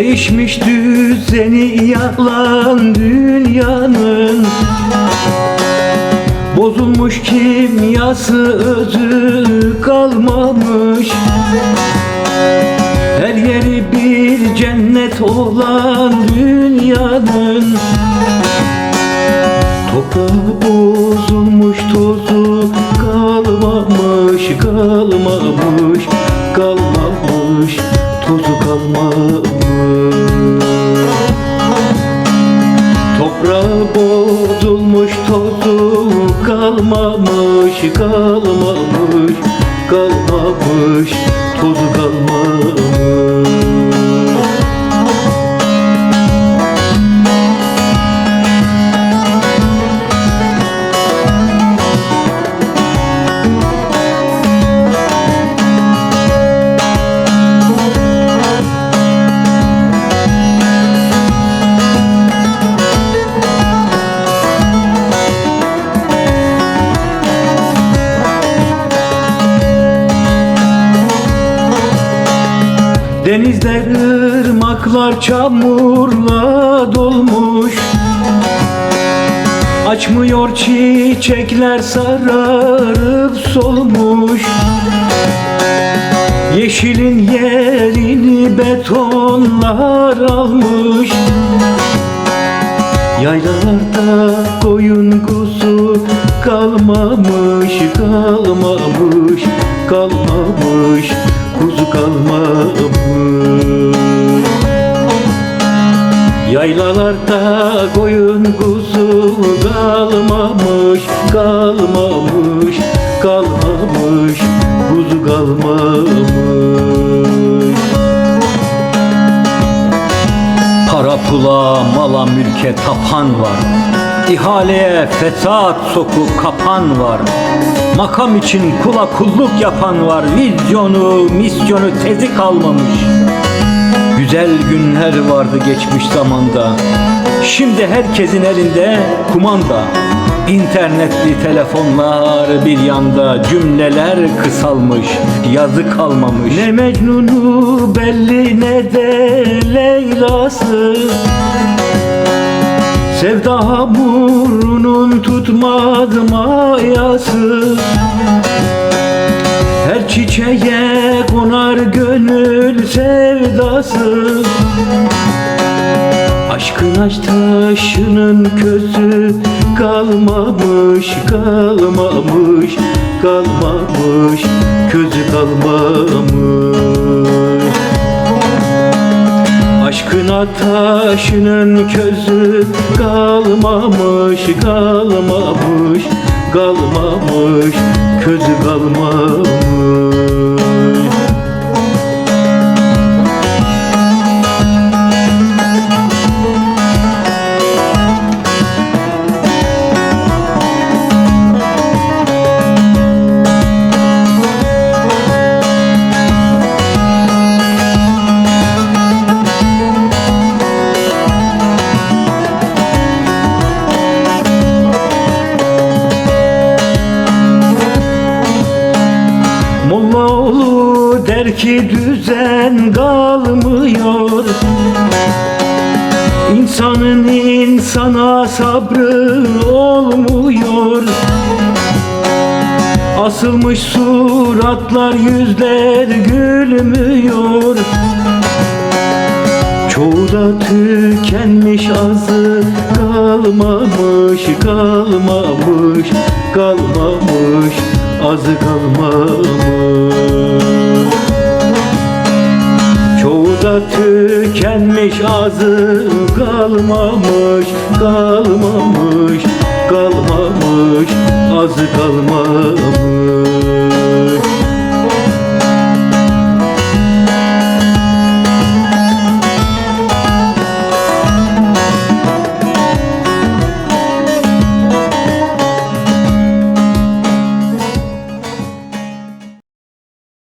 Değişmiş düzeni yalan dünyanın. Bozulmuş kimyası özü kalmamış. Her yeri bir cennet olan dünyanın. Toprağı kalmamış kalmamış kalmamış tozu kalmamış Denizler, ırmaklar çamurla dolmuş. Açmıyor çiçekler sararıp solmuş. Yeşilin yerini betonlar almış. Yaylalarda koyun kuzu kalmamış, kalmamış, kalmamış, kuzu kalmamış. Yaylalarda koyun kuzu kalmamış, kalmamış, kalmamış, kuzu kalmamış. Para pula, mala mülke tapan var. İhaleye fesat sokup kapan var. Makam için kula kulluk yapan var. Vizyonu, misyonu tezi kalmamış. Güzel günler vardı geçmiş zamanda. Şimdi herkesin elinde kumanda. İnternetli telefonlar bir yanda cümleler kısalmış, yazı kalmamış. Ne Mecnun'u belli ne de Leyla'sı Sevda hamurunun tutmadı mayası Her çiçeğe konar gönül sevdası Aşkın aç taşının közü kalmamış, kalmamış, kalmamış, közü kalmamış. Aşkın ateşinin közü kalmamış, kalmamış, kalmamış, közü kalmamış. Mollaoğlu der ki düzen kalmıyor. İnsanın insana sabrı olmuyor. Asılmış suratlar yüzler gülmüyor. Çoğu da tükenmiş azı kalmamış kalmamış kalmamış azı kalmamış tükenmiş azı kalmamış kalmamış kalmamış azı kalmamış